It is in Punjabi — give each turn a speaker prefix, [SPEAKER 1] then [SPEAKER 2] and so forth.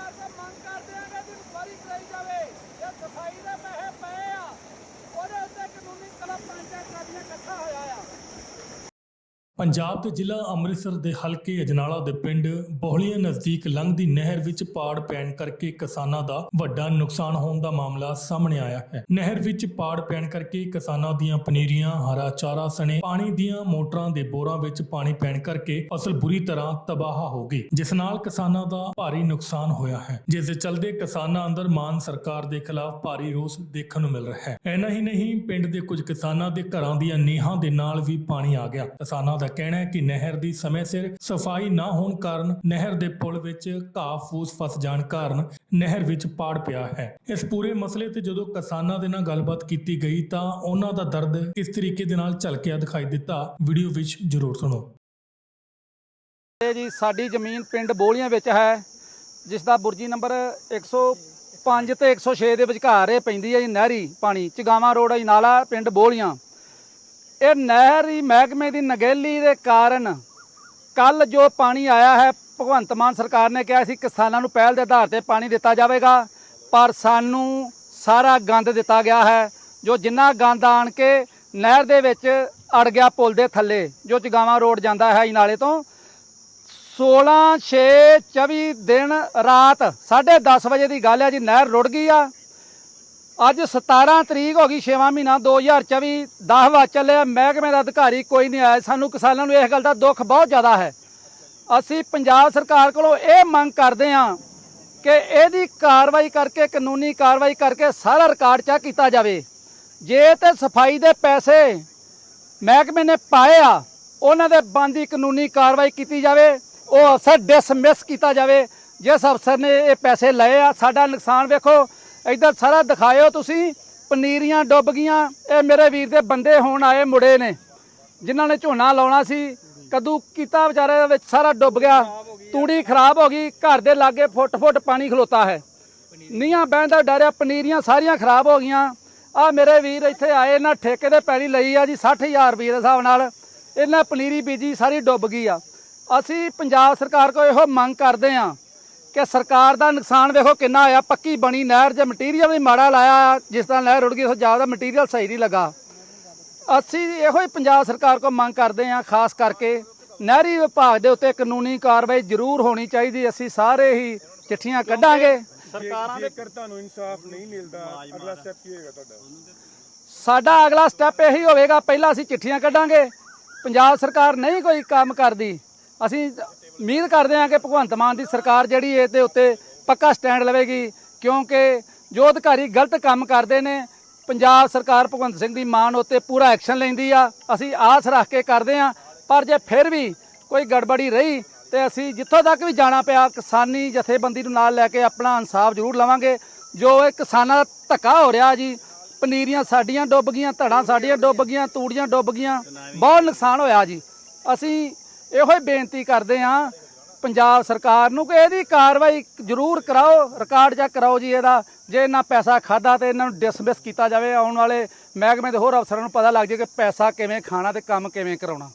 [SPEAKER 1] ਸਰਕਾਰ ਤੋਂ ਮੰਗ ਕਰਦੇ ਆ ਕਿ ਇਨਕੁਆਇਰੀ ਕਰਾਈ ਜਾਵੇ ਇਹ ਸਫ਼ਾਈ ਦੇ ਪੈਸੇ ਪਏ ਆ ਉਹਦੇ ਉੱਤੇ ਕਾਨੂੰਨੀ ਕਲਾ ਪੰਚਾਇਤ ਕਾਦੀਆਂ ਇਕੱਠਾ ਹੋਇਆ ਆ
[SPEAKER 2] ਪੰਜਾਬ ਦੇ ਜ਼ਿਲ੍ਹਾ ਅੰਮ੍ਰਿਤਸਰ ਦੇ ਹਲਕੇ ਅਜਨਾਲਾ ਦੇ ਪਿੰਡ ਬੋਹਲੀਆਂ ਨਜ਼ਦੀਕ ਲੰਘਦੀ ਨਹਿਰ ਵਿੱਚ ਪਾੜ ਪੈਣ ਕਰਕੇ ਕਿਸਾਨਾਂ ਦਾ ਵੱਡਾ ਨੁਕਸਾਨ ਹੋਣ ਦਾ ਮਾਮਲਾ ਸਾਹਮਣੇ ਆਇਆ ਹੈ। ਨਹਿਰ ਵਿੱਚ ਪਾੜ ਪੈਣ ਕਰਕੇ ਕਿਸਾਨਾਂ ਦੀਆਂ ਪਨੀਰੀਆਂ, ਹਰਾ ਚਾਰਾ ਸਣੇ, ਪਾਣੀ ਦੀਆਂ ਮੋਟਰਾਂ ਦੇ ਬੋਰਾਂ ਵਿੱਚ ਪਾਣੀ ਪੈਣ ਕਰਕੇ ਫਸਲ ਬੁਰੀ ਤਰ੍ਹਾਂ ਤਬਾਹ ਹੋ ਗਈ, ਜਿਸ ਨਾਲ ਕਿਸਾਨਾਂ ਦਾ ਭਾਰੀ ਨੁਕਸਾਨ ਹੋਇਆ ਹੈ। ਜਿਸ ਦੇ ਚਲਦੇ ਕਿਸਾਨਾਂ ਅੰਦਰ ਮਾਨ ਸਰਕਾਰ ਦੇ ਖਿਲਾਫ ਭਾਰੀ ਰੋਸ ਦੇਖਣ ਨੂੰ ਮਿਲ ਰਿਹਾ ਹੈ। ਐਨਾ ਹੀ ਨਹੀਂ, ਪਿੰਡ ਦੇ ਕੁਝ ਕਿਸਾਨਾਂ ਦੇ ਘਰਾਂ ਦੀਆਂ ਨੀਹਾਂ ਦੇ ਨਾਲ ਵੀ ਪਾਣੀ ਆ ਗਿਆ। ਕਿਸਾਨਾਂ ਦਾ ਕਹਿਣਾ ਹੈ ਕਿ ਨਹਿਰ ਦੀ ਸਮੇਂ ਸਿਰ ਸਫ਼ਾਈ ਨਾ ਹੋਣ ਕਾਰਨ ਨਹਿਰ ਦੇ ਪੁਲ ਵਿੱਚ ਘਾਹ ਫੂਸ ਫਸ ਜਾਣ ਕਾਰਨ ਨਹਿਰ ਵਿੱਚ ਪਾੜ ਪਿਆ ਹੈ। ਇਸ ਪੂਰੇ ਮਸਲੇ ਤੇ ਜਦੋਂ ਕਿਸਾਨਾਂ ਦੇ ਨਾਲ ਗੱਲਬਾਤ ਕੀਤੀ ਗਈ ਤਾਂ ਉਹਨਾਂ ਦਾ ਦਰਦ ਕਿਸ ਤਰੀਕੇ ਦੇ ਨਾਲ ਝਲਕਿਆ ਦਿਖਾਈ ਦਿੱਤਾ, ਵੀਡੀਓ ਵਿੱਚ ਜ਼ਰੂਰ ਸੁਣੋ।
[SPEAKER 1] ਇਹ ਜੀ ਸਾਡੀ ਜ਼ਮੀਨ ਪਿੰਡ ਬੋਲੀਆਂ ਵਿੱਚ ਹੈ ਜਿਸ ਦਾ ਬੁਰਜੀ ਨੰਬਰ 105 ਤੇ 106 ਦੇ ਵਿਚਕਾਰ ਇਹ ਪੈਂਦੀ ਹੈ ਜੀ ਨਹਿਰੀ ਪਾਣੀ, ਚਗਾਵਾ ਰੋਡ ਹੈ ਨਾਲਾ ਪਿੰਡ ਬੋਲੀਆਂ। ਇਹ ਨਹਿਰੀ ਮਹਿਕਮੇ ਦੀ ਨਗੇਲੀ ਦੇ ਕਾਰਨ ਕੱਲ ਜੋ ਪਾਣੀ ਆਇਆ ਹੈ, ਭਗਵੰਤ ਮਾਨ ਸਰਕਾਰ ਨੇ ਕਿਹਾ ਸੀ ਕਿਸਾਨਾਂ ਨੂੰ ਪਹਿਲ ਦੇ ਆਧਾਰ ਤੇ ਪਾਣੀ ਦਿੱਤਾ ਜਾਵੇਗਾ, ਪਰ ਸਾਨੂੰ ਸਾਰਾ ਗੰਦ ਦਿੱਤਾ ਗਿਆ ਹੈ, ਜੋ ਜਿੰਨਾ ਗੰਦ ਆਣ ਕੇ ਨਹਿਰ ਦੇ ਵਿੱਚ ਅੜ ਗਿਆ ਪੁਲ ਦੇ ਥੱਲੇ, ਜੋ ਚਗਾਵਾ ਰੋਡ ਜਾਂਦਾ ਹੈ ਇਨਾਲੇ ਤੋਂ 16 6 24 ਦਿਨ ਰਾਤ 10:30 ਵਜੇ ਦੀ ਗੱਲ ਹੈ ਜੀ, ਨਹਿਰ ਰੁੜ ਗਈ ਆ ਅੱਜ 17 ਤਰੀਕ ਹੋ ਗਈ 6ਵਾਂ ਮਹੀਨਾ 2024 10 ਵਜ ਚੱਲੇ ਆ ਮਹਿਕਮੇ ਦਾ ਅਧਿਕਾਰੀ ਕੋਈ ਨਹੀਂ ਆਇਆ। ਸਾਨੂੰ ਕਿਸਾਨਾਂ ਨੂੰ ਇਸ ਗੱਲ ਦਾ ਦੁੱਖ ਬਹੁਤ ਜ਼ਿਆਦਾ ਹੈ। ਅਸੀਂ ਪੰਜਾਬ ਸਰਕਾਰ ਕੋਲੋਂ ਇਹ ਮੰਗ ਕਰਦੇ ਹਾਂ ਕਿ ਇਹਦੀ ਕਾਰਵਾਈ ਕਰਕੇ, ਕਾਨੂੰਨੀ ਕਾਰਵਾਈ ਕਰਕੇ ਸਾਰਾ ਰਿਕਾਰਡ ਚੈੱਕ ਕੀਤਾ ਜਾਵੇ। ਜੇ ਤੇ ਸਫ਼ਾਈ ਦੇ ਪੈਸੇ ਮਹਿਕਮੇ ਨੇ ਪਾਏ ਆ, ਉਹਨਾਂ ਦੇ ਬੰਦੀ ਕਾਨੂੰਨੀ ਕਾਰਵਾਈ ਕੀਤੀ ਜਾਵੇ। ਉਹ ਅਫਸਰ ਡਿਸਮਿਸ ਕੀਤਾ ਜਾਵੇ। ਜਿਸ ਅਫਸਰ ਨੇ ਇਹ ਪੈਸੇ ਲਏ ਆ, ਸਾਡਾ ਨੁਕਸਾਨ ਵੇਖੋ। ਇੱਧਰ ਸਾਰਾ ਦਿਖਾਇਓ ਤੁਸੀਂ, ਪਨੀਰੀਆਂ ਡੁੱਬ ਗਈਆਂ। ਇਹ ਮੇਰੇ ਵੀਰ ਦੇ ਬੰਦੇ ਹੋਣ ਆਏ ਮੁੜੇ ਨੇ, ਜਿਨ੍ਹਾਂ ਨੇ ਝੋਨਾ ਲਾਉਣਾ ਸੀ। ਕਦੂ ਕੀਤਾ ਵਿਚਾਰੇ ਦੇ ਵਿੱਚ ਸਾਰਾ ਡੁੱਬ ਗਿਆ, ਤੂੜੀ ਖਰਾਬ ਹੋ ਗਈ, ਘਰ ਦੇ ਲਾਗੇ ਫੁੱਟ ਫੁੱਟ ਪਾਣੀ ਖਲੋਤਾ ਹੈ। ਨੀਆਂ ਬਹਿਣ ਦਾ ਡਰ ਪਨੀਰੀਆਂ ਸਾਰੀਆਂ ਖਰਾਬ ਹੋ ਗਈਆਂ। ਆ ਮੇਰੇ ਵੀਰ ਇੱਥੇ ਆਏ, ਇਹਨਾਂ ਠੇਕੇ ਦੇ ਪੈਲੀ ਲਈ ਆ ਜੀ 60000 ਰੁਪਏ ਦੇ ਹਿਸਾਬ ਨਾਲ। ਇਹਨਾਂ ਪਨੀਰੀ ਬੀਜੀ ਸਾਰੀ ਡੁੱਬ ਗਈ ਆ। ਅਸੀਂ ਪੰਜਾਬ ਸਰਕਾਰ ਕੋਲ ਇਹੋ ਮੰਗ ਕਰਦੇ ਆ ਕਿ ਸਰਕਾਰ ਦਾ ਨੁਕਸਾਨ ਵੇਖੋ ਕਿੰਨਾ ਹੋਇਆ। ਪੱਕੀ ਬਣੀ ਨਹਿਰ ਜੇ ਮਟੀਰੀਅਲ ਵੀ ਮਾੜਾ ਲਾਇਆ ਜਿਸ ਤਰ੍ਹਾਂ ਨਹਿਰ ਰੁੜ ਗਈ ਉਸ ਜ਼ਿਆਦਾ ਮਟੀਰੀਅਲ ਸਹੀ ਨਹੀਂ ਲੱਗਾ। ਅਸੀਂ ਇਹੋ ਹੀ ਪੰਜਾਬ ਸਰਕਾਰ ਕੋਲ ਮੰਗ ਕਰਦੇ ਹਾਂ ਖਾਸ ਕਰਕੇ ਨਹਿਰੀ ਵਿਭਾਗ ਦੇ ਉੱਤੇ ਕਾਨੂੰਨੀ ਕਾਰਵਾਈ ਜ਼ਰੂਰ ਹੋਣੀ ਚਾਹੀਦੀ। ਅਸੀਂ ਸਾਰੇ ਹੀ ਚਿੱਠੀਆਂ ਕੱਢਾਂਗੇ।
[SPEAKER 3] ਸਰਕਾਰਾਂ ਦੇ ਜੇਕਰ ਤੁਹਾਨੂੰ ਇਨਸਾਫ ਨਹੀਂ ਮਿਲਦਾ। ਅਗਲਾ ਸਟੈਪ ਕੀ ਹੋਏਗਾ ਤੁਹਾਡਾ?
[SPEAKER 1] ਸਾਡਾ ਅਗਲਾ ਸਟੈਪ ਇਹੀ ਹੋਵੇਗਾ ਪਹਿਲਾਂ ਅਸੀਂ ਚਿੱਠੀਆਂ ਕੱਢਾਂਗੇ। ਪੰਜਾਬ ਸਰਕਾਰ ਨਹੀਂ ਕੋਈ ਕੰਮ ਕਰਦੀ। ਅਸੀਂ ਉਮੀਦ ਕਰਦੇ ਹਾਂ ਕਿ ਭਗਵੰਤ ਮਾਨ ਦੀ ਸਰਕਾਰ ਜਿਹੜੀ ਇਸ ਦੇ ਉੱਤੇ ਪੱਕਾ ਸਟੈਂਡ ਲਵੇਗੀ, ਕਿਉਂਕਿ ਜੋ ਅਧਿਕਾਰੀ ਗਲਤ ਕੰਮ ਕਰਦੇ ਨੇ, ਪੰਜਾਬ ਸਰਕਾਰ ਭਗਵੰਤ ਸਿੰਘ ਦੀ ਮਾਨ ਉੱਤੇ ਪੂਰਾ ਐਕਸ਼ਨ ਲੈਂਦੀ ਆ। ਅਸੀਂ ਆਸ ਰੱਖ ਕੇ ਕਰਦੇ ਹਾਂ, ਪਰ ਜੇ ਫਿਰ ਵੀ ਕੋਈ ਗੜਬੜੀ ਰਹੀ, ਤੇ ਅਸੀਂ ਜਿੱਥੋਂ ਤੱਕ ਵੀ ਜਾਣਾ ਪਿਆ, ਕਿਸਾਨੀ ਜਥੇਬੰਦੀ ਨੂੰ ਨਾਲ ਲੈ ਕੇ ਆਪਣਾ ਇਨਸਾਫ ਜ਼ਰੂਰ ਲਵਾਂਗੇ। ਜੋ ਇਹ ਕਿਸਾਨਾਂ ਦਾ ਧੱਕਾ ਹੋ ਰਿਹਾ ਜੀ, ਪਨੀਰੀਆਂ ਸਾਡੀਆਂ ਡੁੱਬ ਗਈਆਂ, ਧੜਾਂ ਸਾਡੀਆਂ ਡੁੱਬ ਗਈਆਂ, ਤੂੜੀਆਂ ਡੁੱਬ ਗਈਆਂ, ਬਹੁਤ ਨੁਕਸਾਨ ਹੋਇਆ ਜੀ। ਅਸੀਂ ਇਹੋ ਹੀ ਬੇਨਤੀ ਕਰਦੇ ਹਾਂ ਪੰਜਾਬ ਸਰਕਾਰ ਨੂੰ ਕਿ ਇਹਦੀ ਕਾਰਵਾਈ ਜ਼ਰੂਰ ਕਰਾਓ, ਰਿਕਾਰਡ ਚੈੱਕ ਕਰਾਓ ਜੀ ਇਹਦਾ, ਜੇ ਇਹਨਾਂ ਪੈਸਾ ਖਾਦਾ ਤੇ ਇਹਨਾਂ ਨੂੰ ਡਿਸਮਿਸ ਕੀਤਾ ਜਾਵੇ, ਆਉਣ ਵਾਲੇ ਮਹਿਕਮੇ ਦੇ ਹੋਰ ਅਫਸਰਾਂ ਨੂੰ ਪਤਾ ਲੱਗ ਜਾਵੇ ਕਿ ਪੈਸਾ ਕਿਵੇਂ ਖਾਣਾ ਤੇ ਕੰਮ ਕਿਵੇਂ ਕਰਾਉਣਾ।